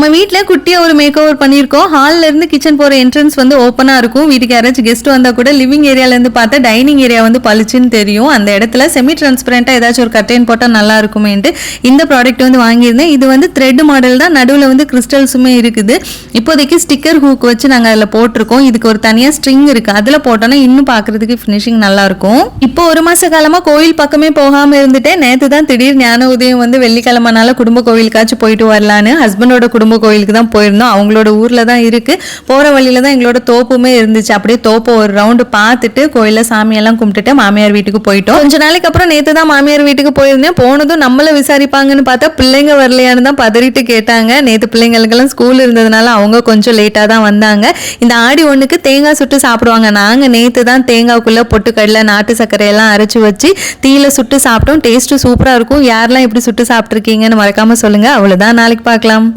My. வீட்டில் குட்டியாக ஒரு மேக் ஓவர் பண்ணியிருக்கோம். ஹாலில் இருந்து கிச்சன் போகிற என்ட்ரன்ஸ் வந்து ஓப்பனாக இருக்கும். வீட்டுக்கு யாராச்சும் கெஸ்ட் வந்தால் கூட லிவிங் ஏரியாலேருந்து பார்த்தா டைனிங் ஏரியா வந்து பளிச்சுன்னு தெரியும். அந்த இடத்துல செமி டிரான்ஸ்பரண்ட்டாக ஏதாச்சும் ஒரு கர்டைன் போட்டால் நல்லா இருக்குமேன்ட்டு இந்த ப்ராடக்ட் வந்து வாங்கியிருந்தேன். இது வந்து த்ரெட் மாடல் தான். நடுவில் வந்து கிறிஸ்டல்ஸுமே இருக்குது. இப்போதைக்கு ஸ்டிக்கர் ஹூக் வச்சு நாங்கள் அதில் போட்டிருக்கோம். இதுக்கு ஒரு தனியாக ஸ்ட்ரிங் இருக்குது அதில் போட்டோன்னா இன்னும் பார்க்குறதுக்கு ஃபினிஷிங் நல்லா இருக்கும். இப்போ ஒரு மாத காலமாக கோயில் பக்கமே போகாமல் இருந்துட்டேன். நேற்று தான் திடீர் ஞான உதயம் வந்து வெள்ளிக்கிழமனால குடும்ப கோவிலுக்காச்சும் போயிட்டு வரலான்னு. ஹஸ்பண்டோட குடும்ப கோயிலுக்கு தான் போயிருந்தோம். அவங்களோட ஊரில் தான் இருக்குது போகிற வழியில் தான் எங்களோட தோப்புமே இருந்துச்சு. அப்படியே தோப்பை ஒரு ரவுண்டு பார்த்துட்டு கோயிலில் சாமியெல்லாம் கும்பிட்டுட்டு மாமியார் வீட்டுக்கு போயிட்டோம். கொஞ்ச நாளைக்கு அப்புறம் நேற்று தான் மாமியார் வீட்டுக்கு போயிருந்தேன். போனதும் நம்மளை விசாரிப்பாங்கன்னு பார்த்தா பிள்ளைங்க வரலையான்னு தான் பதறிட்டு கேட்டாங்க. நேற்று பிள்ளைங்களுக்கெல்லாம் ஸ்கூல் இருந்ததுனால அவங்க கொஞ்சம் லேட்டாக தான் வந்தாங்க. இந்த ஆடி ஒன்றுக்கு தேங்காய் சுட்டு சாப்பிடுவாங்க. நாங்கள் நேற்று தான் தேங்காய்க்குள்ளே பொட்டுக்கடலை நாட்டு சர்க்கரையெல்லாம் அரைச்சி வச்சு தீயில சுட்டு சாப்பிட்டோம். டேஸ்ட்டு சூப்பராக இருக்கும். யாரெல்லாம் எப்படி சுட்டு சாப்பிட்ருக்கீங்கன்னு மறக்காமல் சொல்லுங்கள் அவ்வளோதான் நாளைக்கு பார்க்கலாம்.